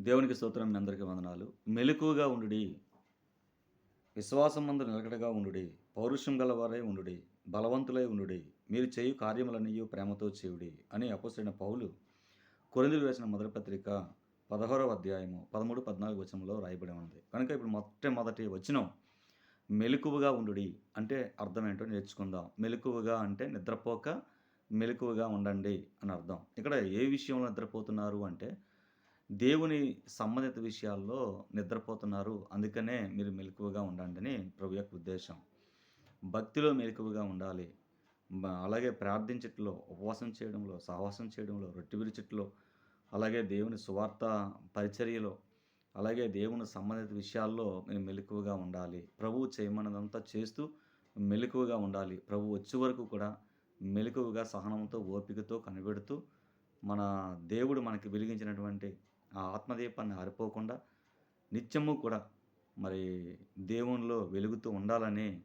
దేవునికి స్తోత్రం మీ అందరికీ వందనాలు. మెలకుగా ఉండుడి. విశ్వాసం మందు నిలకడగా ఉండుడి. పౌరుషం గలవారై ఉండుడి. బలవంతులై ఉండుడి. మీరు చేయు కార్యములన్నీ ప్రేమతో చేయుడి అని అపోసైన పౌలు కొరిందులు వేసిన మొదటి పత్రిక పదహారవ అధ్యాయము పదమూడు పద్నాలుగు వచనంలో రాయబడి ఉంది కనుక ఇప్పుడు మొట్టమొదటి వచనం మెలకువగా ఉండుడి అంటే అర్థం ఏంటో నేర్చుకుందాం. మెలకువగా అంటే నిద్రపోక మెలకువగా ఉండండి అని అర్థం. ఇక్కడ ఏ విషయంలో నిద్రపోతున్నారు అంటే దేవుని సంబంధిత విషయాల్లో నిద్రపోతున్నారు. అందుకనే మీరు మెలకువగా ఉండండి అని ప్రభు యొక్క ఉద్దేశం. భక్తిలో మెలకువగా ఉండాలి. అలాగే ప్రార్థించట్లో ఉపవాసం చేయడంలో సహవాసం చేయడంలో రొట్టె విరుచట్లో అలాగే దేవుని సువార్త పరిచర్యలో అలాగే దేవుని సంబంధిత విషయాల్లో మీరు మెలకువగా ఉండాలి. ప్రభువు చేయమన్నదంతా చేస్తూ మెలకువగా ఉండాలి. ప్రభు వచ్చే వరకు కూడా మెలకువగా సహనంతో ఓపికతో కనిపెడుతూ మన దేవుడు మనకి వెలిగించినటువంటి ఆ ఆత్మదీపాన్ని ఆరిపోకుండా నిత్యము కూడా మరి దేవునిలో వెలుగుతూ ఉండాలని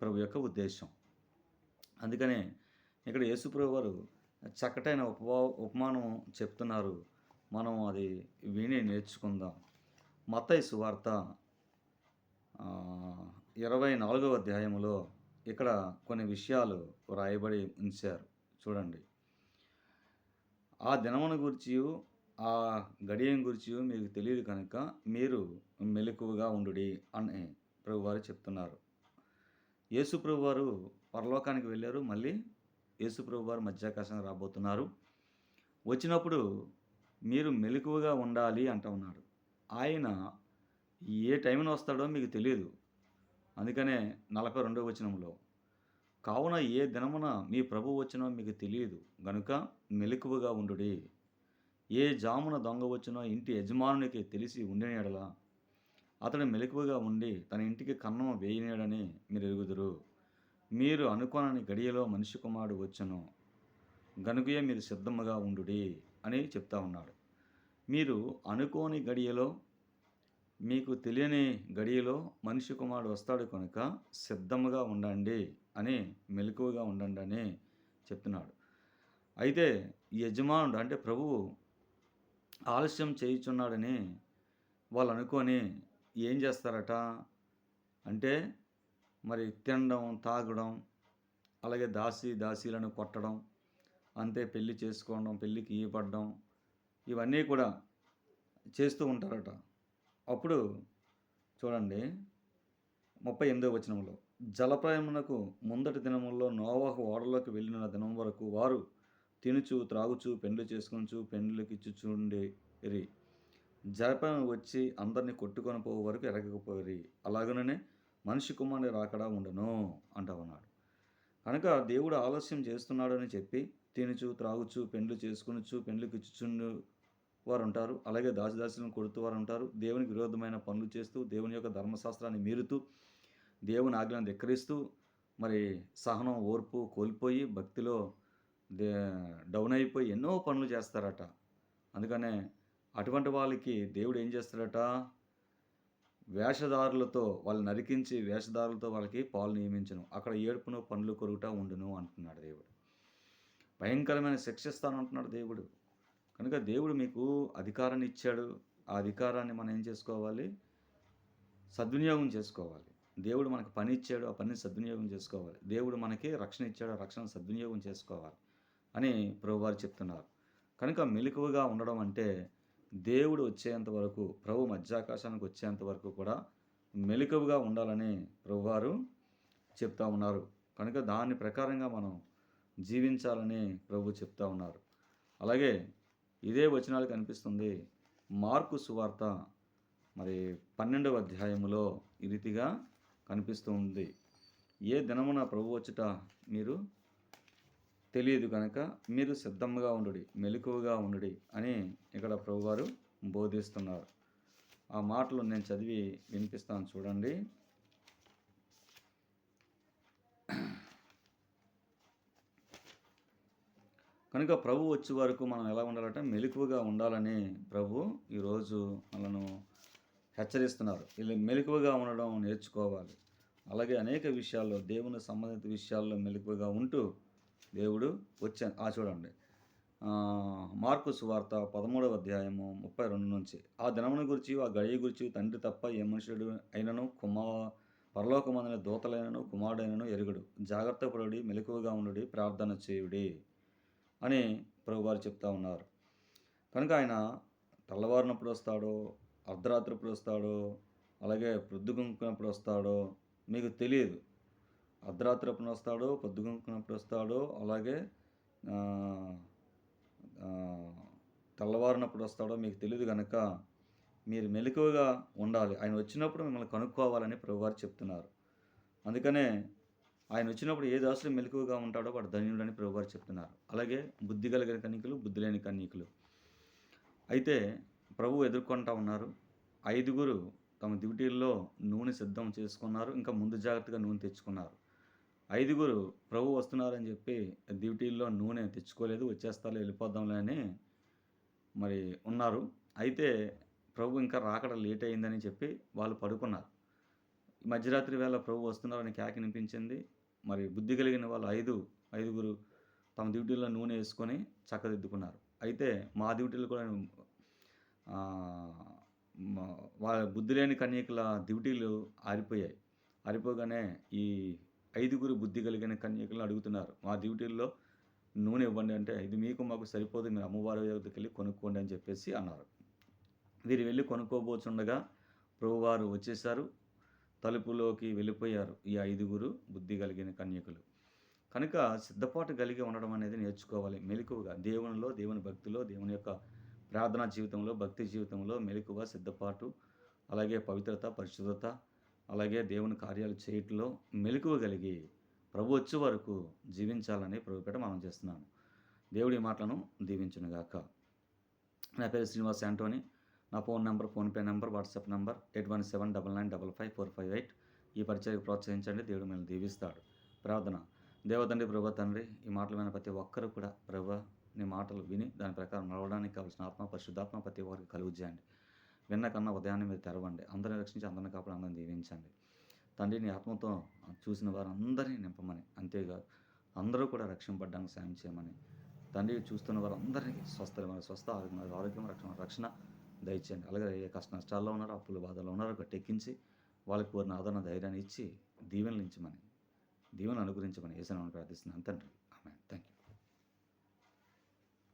ప్రభు యొక్క ఉద్దేశం. అందుకనే ఇక్కడ యేసుప్రభు వారు చక్కటైన ఉపవా ఉపమానం చెప్తున్నారు. మనం అది విని నేర్చుకుందాం. మతయ సువార్త ఇరవై నాలుగవ అధ్యాయంలో ఇక్కడ కొన్ని విషయాలు రాయబడి ఉంచారు. చూడండి. ఆ దినమును గురించి ఆ గడియం గురించి మీకు తెలియదు కనుక మీరు మెలకువగా ఉండుడి అని ప్రభువారు చెప్తున్నారు. యేసు ప్రభువారు పరలోకానికి వెళ్ళారు. మళ్ళీ యేసు ప్రభువారు మధ్యాకాశం రాబోతున్నారు. వచ్చినప్పుడు మీరు మెలకువగా ఉండాలి అంట ఉన్నాడు ఆయన ఏ టైంలో వస్తాడో మీకు తెలియదు. అందుకనే నలభై రెండవ వచనంలో కావున ఏ దినమున మీ ప్రభు వచ్చినో మీకు తెలియదు. గనుక మెలకువగా ఉండుడి. ఏ జామున దొంగ వచ్చినో ఇంటి యజమానునికి తెలిసి ఉండినేడలా అతడు మెలకువగా ఉండి తన ఇంటికి కన్నం వేయనేడని మీరు ఎరుగుదురు మీరు అనుకోనని గడియలో మనిషి కుమారుడు వచ్చును. గనుకయే మీరు సిద్ధముగా ఉండుడి అని చెప్తా ఉన్నాడు. మీరు అనుకోని గడియలో మీకు తెలియని గడియలో మనిషి కుమారుడు వస్తాడు కనుక సిద్ధముగా ఉండండి అని మెలకువగా ఉండండి అని చెప్తున్నాడు. అయితే ఈ యజమానుడు అంటే ప్రభువు ఆలస్యం చేయుచున్నాడని వాళ్ళు అనుకొని ఏం చేస్తారట అంటే మరి తినడం తాగడం అలాగే దాసి దాసీలను కొట్టడం అంతే పెళ్ళి చేసుకోవడం పెళ్ళికి ఇవ్వబడడం ఇవన్నీ కూడా చేస్తూ ఉంటారట. అప్పుడు చూడండి ముప్పై ఎనిమిదో వచనంలో జలప్రాయమునకు ముందటి దినముల్లో నోవాహు ఓడలోకి వెళ్ళిన దినం వరకు వారు తినుచు త్రాగుచు పెండ్లు చేసుకొనుచు పెండ్లకిచ్చుచుండేరి జరపం వచ్చి అందరిని కొట్టుకొని పోవు వరకు ఎరగకపోయి అలాగనే మనిషి కుమారుని రాకడా ఉండను అంటా ఉన్నాడు కనుక దేవుడు ఆలస్యం చేస్తున్నాడని చెప్పి తినుచు త్రాగుచు పెండ్లు చేసుకొనుచు పెండ్లకిచ్చుచుండు వారు ఉంటారు అలాగే దాసిదాసులను కొడుతూ వారు ఉంటారు దేవునికి విరోధమైన పనులు చేస్తూ దేవుని యొక్క ధర్మశాస్త్రాన్ని మీరుతూ దేవుని ఆజ్ఞను ధిక్కరిస్తూ మరి సహనం ఓర్పు కోల్పోయి భక్తిలో డౌన్ అయిపోయి ఎన్నో పనులు చేస్తారట. అందుకనే అటువంటి వాళ్ళకి దేవుడు ఏం చేస్తాడట? వేషధారులతో వాళ్ళు నరికించి వేషధారులతో వాళ్ళకి పాలు నియమించను. అక్కడ ఏడుపును పనులు కొరుకుట ఉండును అంటున్నాడు దేవుడు. భయంకరమైన శిక్షిస్తాను అంటున్నాడు దేవుడు. కనుక దేవుడు మీకు అధికారాన్ని ఇచ్చాడు. ఆ అధికారాన్ని మనం ఏం చేసుకోవాలి? సద్వినియోగం చేసుకోవాలి. దేవుడు మనకు పని ఇచ్చాడు. ఆ పనిని సద్వినియోగం చేసుకోవాలి. దేవుడు మనకి రక్షణ ఇచ్చాడు. ఆ రక్షణ సద్వినియోగం చేసుకోవాలి. అని ప్రభువారు చెప్తున్నారు. కనుక మెలకువగా ఉండడం అంటే దేవుడు వచ్చేంత వరకు ప్రభు మధ్యాకాశానికి వచ్చేంత వరకు కూడా మెలకువగా ఉండాలని ప్రభువారు చెప్తా ఉన్నారు. కనుక దాని ప్రకారంగా మనం జీవించాలని ప్రభు చెప్తా ఉన్నారు. అలాగే ఇదే వచనాలు కనిపిస్తుంది. మార్కు సువార్త మరి పన్నెండవ అధ్యాయములో ఈ రీతిగా కనిపిస్తూ ఉంది. ఏ దినమున ప్రభు వచ్చుట మీరు? తెలియదు కనుక మీరు సిద్ధంగా ఉండుడి మెలకువగా ఉండుడి అని ఇక్కడ ప్రభువారు బోధిస్తున్నారు. ఆ మాటలు నేను చదివి వినిపిస్తాను చూడండి. కనుక ప్రభు వచ్చే వరకు మనం ఎలా ఉండాలంటే మెలకువగా ఉండాలని ప్రభు ఈరోజు మనను హెచ్చరిస్తున్నారు. వీళ్ళు మెలకువగా ఉండడం నేర్చుకోవాలి. అలాగే అనేక విషయాల్లో దేవుని సంబంధిత విషయాల్లో మెలకువగా ఉంటూ దేవుడు వచ్చాను. ఆ చూడండి. మార్కు సువార్త పదమూడవ అధ్యాయము ముప్పై రెండు నుంచి. ఆ దినముని గురించి ఆ గడియ గురించి తండ్రి తప్ప ఏ మనుషుడు అయినను కుమా పరలోకమందిన దూతలైనను కుమారుడైనను ఎరుగుడు. జాగ్రత్త పడుడి మెలకువగా ఉండుడి ప్రార్థన చేయుడి అని ప్రభువారు చెప్తా ఉన్నారు. కనుక ఆయన తెల్లవారినప్పుడు వస్తాడో అర్ధరాత్రిప్పుడు వస్తాడో అలాగే పొద్దుగుంకున్నప్పుడు వస్తాడో మీకు తెలియదు. అర్ధరాత్రి అప్పుడు వస్తాడో పొద్దుగుంకున్నప్పుడు వస్తాడో అలాగే తెల్లవారినప్పుడు వస్తాడో మీకు తెలియదు కనుక మీరు మెలకువగా ఉండాలి. ఆయన వచ్చినప్పుడు మిమ్మల్ని కనుక్కోవాలని ప్రభువారు చెప్తున్నారు. అందుకనే ఆయన వచ్చినప్పుడు ఏ దాసుడు మెలకువగా ఉంటాడో వాడు ధన్యుడని ప్రభువారు చెప్తున్నారు. అలాగే బుద్ధి కలిగిన కన్యకులు బుద్ధి లేని కన్యకులు. అయితే ప్రభు ఎదుర్కొంటా ఉన్నారు. ఐదుగురు తమ డ్యూటీల్లో నూనె సిద్ధం చేసుకున్నారు. ఇంకా ముందు జాగ్రత్తగా నూనె తెచ్చుకున్నారు. ఐదుగురు ప్రభు వస్తున్నారని చెప్పి డ్యూటీల్లో నూనె తెచ్చుకోలేదు వచ్చేస్తారు వెళ్ళిపోదాంలే అని మరి ఉన్నారు. అయితే ప్రభు ఇంకా రాకడ లేట్ అయిందని చెప్పి వాళ్ళు పడుకున్నారు. మధ్యరాత్రి వేళ ప్రభు వస్తున్నారని కేక వినిపించింది. మరి బుద్ధి కలిగిన వాళ్ళు ఐదు ఐదుగురు తమ డ్యూటీలో నూనె వేసుకొని చక్కదిద్దుకున్నారు. అయితే మా డ్యూటీలు కూడా వాళ్ళ బుద్ధి లేని కన్యకుల డ్యూటీలు ఆరిపోయాయి. ఆరిపోగానే ఈ ఐదుగురు బుద్ధి కలిగిన కన్యకలను అడుగుతున్నారు. మా డ్యూటీల్లో నూనె ఇవ్వండి అంటే ఇది మీకు మాకు సరిపోదు మీరు అమ్మవారి దగ్గరికి వెళ్ళి కొనుక్కోండి అని చెప్పేసి అన్నారు. వీరు వెళ్ళి కొనుక్కోబోచుండగా ప్రభువారు వచ్చేసారు తలుపులోకి వెళ్ళిపోయారు ఈ ఐదుగురు బుద్ధి కలిగిన కన్యకులు. కనుక సిద్ధపాటు కలిగి ఉండడం అనేది నేర్చుకోవాలి. మెలకువగా దేవునిలో దేవుని భక్తిలో దేవుని యొక్క ప్రార్థనా జీవితంలో భక్తి జీవితంలో మెలకువ సిద్ధపాటు అలాగే పవిత్రత పరిశుద్ధత అలాగే దేవుని కార్యాలు చేయటంలో మెలకువ కలిగి ప్రభు వచ్చే వరకు జీవించాలని ప్రభుపేట మనం చేస్తున్నాను దేవుడి మాటలను దీవించునుగాక నా పేరు శ్రీనివాస్ యాంటోని. నా phone number PhonePe number WhatsApp number eight one seven double nine double five four five eight. ఈ పరిచయకు ప్రోత్సహించండి. దేవుడు మిమ్మల్ని దీవిస్తాడు. ప్రార్థన. దేవతండ్రి ప్రభా తండ్రి ఈ మాటలు మీద ప్రతి ఒక్కరు కూడా ప్రభా నీ మాటలు విని దాని ప్రకారం నడవడానికి కావాల్సిన ఆత్మ పరిశుద్ధాత్మ ప్రతి ఒక్కరికి కలుగు చేయండి. విన్న కన్నా ఉదయాన్నే మీరు తెరవండి. అందరిని రక్షించి అందరిని కాపాడు అందరిని దీవించండి. తండ్రిని ఆత్మతో చూసిన వారందరినీ నింపమని అంతేకాదు అందరూ కూడా రక్షింపడ్డానికి సాయం చేయమని. తండ్రి చూస్తున్న వారందరికీ స్వస్థమైన స్వస్థ ఆరోగ్యం ఆరోగ్యం రక్షణ రక్షణ దయచేయండి. అలాగే ఏ కష్ట నష్టాల్లో ఉన్నారో అప్పుల బాధల్లో ఉన్నారో గట్టెక్కించి వాళ్ళకి కోరిన ఆదరణ ధైర్యాన్ని ఇచ్చి దీవెనలు ఇచ్చమని దీవెనలు అనుగ్రహించమని ఏసైనా ప్రార్థిస్తున్నాను తండ్రి